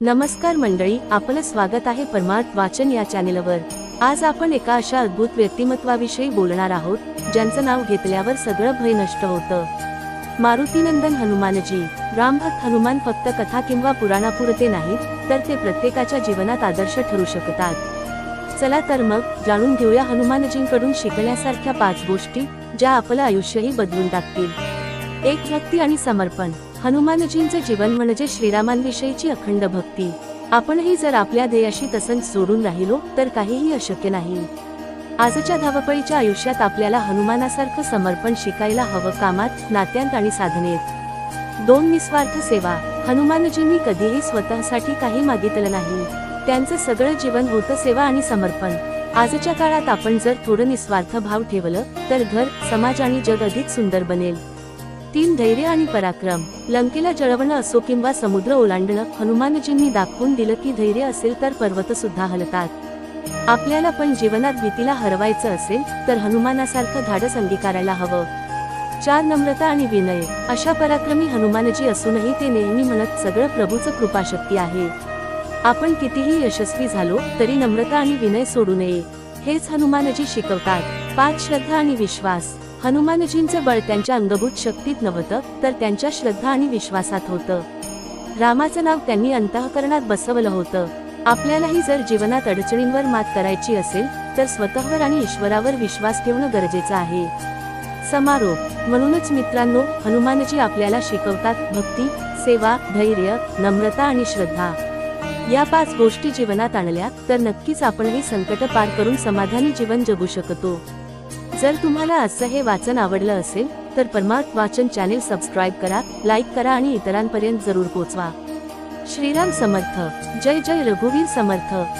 नमस्कार मंडळी आपलं स्वागत आहे परमार्थ वाचन या चॅनेलवर. आज आपण एका अशा अद्भुत व्यक्तिमत्वाविषयी बोलणार आहोत ज्यांचं नाव घेतल्यावर सगळं भय नष्ट होतं. मारुतीनंदन हनुमानजी रामभक्त हनुमान फक्त कथा किंवा पुराणापुरते नाहीत तर ते प्रत्येकाच्या जीवनात आदर्श ठरू शकतात. चला तर मग जाणून घेऊया हनुमानजींकडून शिकण्यासारख्या पाच गोष्टी ज्या आपलं आयुष्यही बदलून टाकतील. एक व्यक्ती आणि समर्पण. हनुमानजींचं जीवन म्हणजे श्रीरामांविषयीची अखंड भक्ती. आपणही जर आपल्या ध्येयाशी तसंच सोडून राहिलो तर काहीही अशक्य नाही. आजच्या धावपळीच्या आयुष्यात आपल्याला हनुमानासारखं समर्पण शिकायला हवं कामात नात्यांत आणि साधनेत. दोन निस्वार्थ सेवा. हनुमानजींनी कधीही स्वतःसाठी काही मागितलं नाही. त्यांचं सगळं जीवन होतं सेवा आणि समर्पण. आजच्या काळात आपण जर थोडं निस्वार्थ भाव ठेवलं तर घर समाज आणि जग अधिक सुंदर बनेल. तीन धैर्य आणि पराक्रम. लंकेला जळवणं असो किंवा समुद्र ओलांडणं हनुमानजींनी दाखवून दिलं की धैर्य असेल तर पर्वत सुद्धा हलतात. आपल्याला पण जीवनात भीतीला हरवायचं असेल तर हनुमानासारखं धाडस अंगीकारायला हवं. चार नम्रता आणि विनय. अशा पराक्रमी हनुमानजी असूनही ते नेहमी म्हणत सगळं प्रभूचं कृपाशक्ती आहे. आपण कितीही यशस्वी झालो तरी नम्रता आणि विनय सोडू नये. हेच हनुमानजी शिकवतात. पाच श्रद्धा आणि विश्वास. हनुमानजींचं बळ त्यांच्या अंगभूत शक्तीत नव्हतं तर त्यांच्या श्रद्धा आणि विश्वासात होतं. रामाचं नाव त्यांनी अंतःकरणात बसवलं होतं. आपल्यालाही जर जीवनात अडचणींवर मात करायची असेल तर स्वतःवर आणि ईश्वरावर विश्वास ठेवणं गरजेचं आहे. समारोप. म्हणूनच मित्रांनो हनुमानजी आपल्याला शिकवतात भक्ती सेवा धैर्य नम्रता आणि श्रद्धा. या पाच गोष्टी जीवनात आणल्या तर नक्कीच आपणही संकट पार करून समाधानी जीवन जगू शकतो. जर तुम्हाला आजचं हे वाचन आवडलं असेल तर परमार्थ वाचन चॅनेल सबस्क्राईब करा लाईक करा आणि इतरांपर्यंत जरूर पोचवा. श्रीराम समर्थ. जय जय रघुवीर समर्थ.